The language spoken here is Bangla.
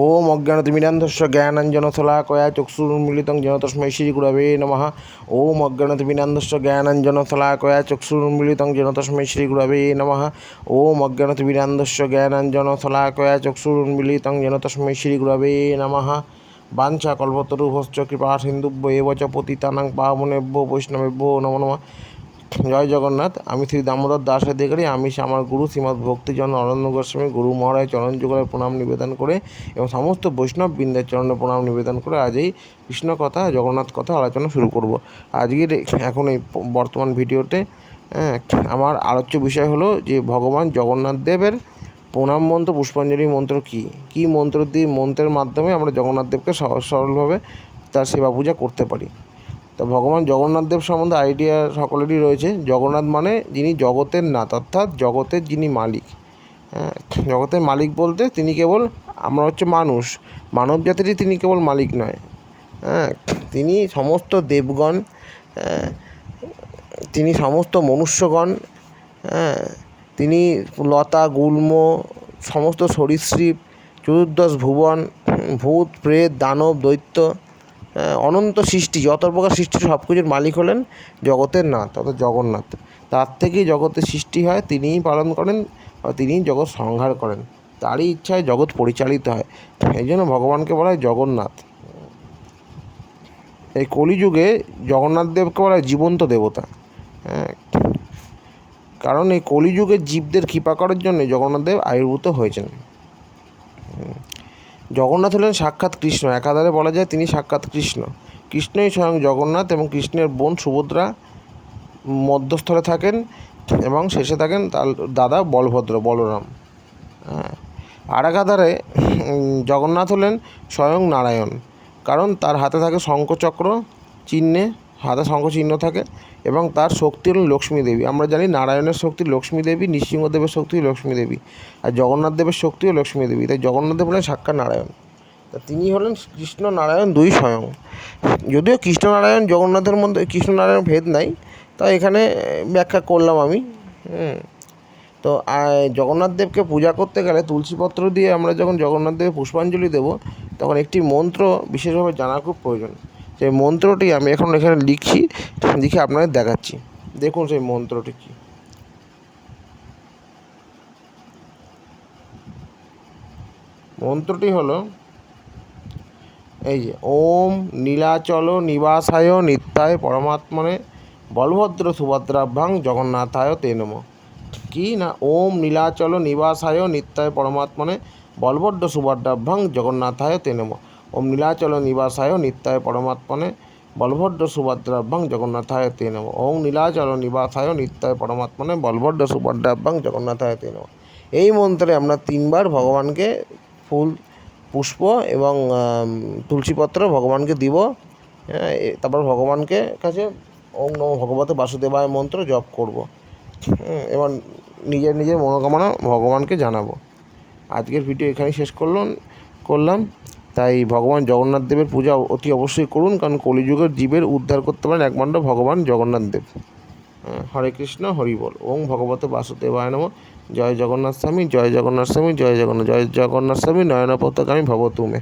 ওম অজ্ঞানতিমিরান্ধস্য জ্ঞানাঞ্জনশলাকয়া চক্ষুর্মিলিতং জনতস্মৈ শ্রী শ্রীগুরবে নম। ওম অজ্ঞানতিমিরান্ধস্য জ্ঞানাঞ্জনশলাকয়া চক্ষুর্মিলিতং জনতস্মৈ শ্রী শ্রীগুরবে নম। ওম অজ্ঞানতিমিরান্ধস্য জ্ঞানাঞ্জনশলাকয়া চক্ষুর্মিলিতং জনতস্মৈ শ্রী শ্রীগুরবে নম। বাঞ্ছা কল্পতরু কৃপা সিন্ধুভ্য এব চ পতিতানাং পাবনেভ্য বৈষ্ণবেভ্য নম নম। জয় জগন্নাথ আমি শ্রী দামোদর দাস অধিকারী আমি আমার গুরু শ্রীমৎ ভক্তিজন অরণ্য গোস্বামী গুরু মহারাজ চরণ যুগলের প্রণাম নিবেদন করে এবং সমস্ত বৈষ্ণব বৃন্দের চরণে প্রণাম নিবেদন করে আজ এই কৃষ্ণ কথা জগন্নাথ কথা আলোচনা শুরু করব। আজকের এখন এই বর্তমান ভিডিওতে হ্যাঁ, আমার আলোচ্য বিষয় হলো যে ভগবান জগন্নাথ দেবের প্রণাম মন্ত্র পুষ্পাঞ্জলি মন্ত্র কী? কী মন্ত্র দিয়ে মন্ত্রের মাধ্যমে আমরা জগন্নাথ দেবকে সহজ সরলভাবে তার সেবা পূজা করতে পারি? তো ভগবান জগন্নাথ দেব সম্বন্ধে আইডিয়া সকলেরই রয়েছে। জগন্নাথ মানে যিনি জগতের নাথ অর্থাৎ জগতের যিনি মালিক। হ্যাঁ জগতের মালিক বলতে তিনি কেবল আমরা হচ্ছে মানুষ। মানব জাতিরই তিনি কেবল মালিক নয়। হ্যাঁ তিনি সমস্ত দেবগণ হ্যাঁ, তিনি সমস্ত মনুষ্যগণ হ্যাঁ তিনি লতা গুল্ম সমস্ত সরীসৃপ চতুর্দশ ভুবন ভূত প্রেত দানব দৈত্য অনন্ত সৃষ্টি, যত প্রকার সৃষ্টি সব কিছুর মালিক হলেন জগতের নাথ, অর্থাৎ জগন্নাথ। তার থেকেই জগতের সৃষ্টি হয়, তিনিই পালন করেন বা তিনিই জগৎ সংহার করেন। তারই ইচ্ছায় জগৎ পরিচালিত হয়। এই জন্য ভগবানকে বলা হয় জগন্নাথ। এই কলিযুগে জগন্নাথ দেবকে বলা হয় জীবন্ত দেবতা। হ্যাঁ। কারণ এই কলিযুগে জীবদের কৃপা করার জন্য জগন্নাথ দেব আবির্ভূত হয়েছেন। জগন্নাথ হলেন সাক্ষাৎ কৃষ্ণ। একাধারে বলা যায় তিনি সাক্ষাৎ কৃষ্ণ। কৃষ্ণই স্বয়ং জগন্নাথ এবং কৃষ্ণের বোন সুভদ্রা মধ্যস্থলে থাকেন এবং শেষে থাকেন তার দাদা বলভদ্র, বলরাম। হ্যাঁ। আর একাধারে জগন্নাথ হলেন স্বয়ং নারায়ণ। কারণ তার হাতে থাকে শঙ্খচক্র, চিহ্নে হাতে শঙ্খ চিহ্ন থাকে এবং তার শক্তি হলেন লক্ষ্মী দেবী। আমরা জানি নারায়ণের শক্তি লক্ষ্মী দেবী, নৃসিংহদেবের শক্তি লক্ষ্মী দেবী আর জগন্নাথ দেবের শক্তিও লক্ষ্মী দেবী। তাই জগন্নাথ দেব হলেন সাক্ষাৎ নারায়ণ। তা তিনি হলেন কৃষ্ণ নারায়ণ দুই স্বয়ং। যদিও কৃষ্ণনারায়ণ জগন্নাথের মধ্যে কৃষ্ণনারায়ণ ভেদ নাই তা এখানে ব্যাখ্যা করলাম আমি। তো জগন্নাথ দেবকে পূজা করতে গেলে তুলসীপত্র দিয়ে আমরা যখন জগন্নাথ দেবের পুষ্পাঞ্জলি দেব, তখন একটি মন্ত্র বিশেষভাবে জানা খুব প্রয়োজন। সেই মন্ত্রটি আমি এখন এখানে লিখছি লিখে আপনাদের দেখাচ্ছি। দেখুন সেই মন্ত্রটি কী। মন্ত্রটি হলো, এই যে, ওম নীলাচল নিবাসায় নিত্যায় পরমাত্মনে বলভদ্র সুভদ্রাভ্যাং জগন্নাথায় তে নম। কি না, ওম নীলাচল নিবাসায় নিত্যায় পরমাত্মনে বলভদ্র সুভদ্রাভ্যাং জগন্নাথায় তে নম। ওম নীলাচল নিবাসায় নিত্যায় পরমাত্মনে বলভদ্র সুভদ্রাভ্যাং জগন্নাথায় তে নম। ওম নীলাচল নিবাসায় নিত্যায় পরমাত্মনে বলভদ্র সুভদ্রাভ্যাং জগন্নাথায় তে নম। এই মন্ত্রে আমরা তিনবার ভগবানকে ফুল পুষ্প এবং তুলসীপত্র ভগবানকে দিব। হ্যাঁ, তারপর ভগবানকে কাছে ওম নম ভগবতে বাসুদেবায় মন্ত্র জপ করব। হুম, এবং নিজের নিজের মনোকামনা ভগবানকে জানাব। আজকের ভিডিও এখানেই শেষ করলাম করলাম। তাই ভগবান জগন্নাথ দেবের পূজা অতি অবশ্যই করুন কারণ কলিযুগের জীবের উদ্ধার করতে পারেন একমাত্র ভগবান জগন্নাথ দেব। হ্যাঁ, হরে কৃষ্ণ হরি বল। ওং ভগবত বাসুদেবায় নম। জয় জগন্নাথ স্বামী জয় জগন্নাথ স্বামী জয় জগন্নাথ জয় জগন্নাথ স্বামী নয়ন পতাকামী ভব তুমে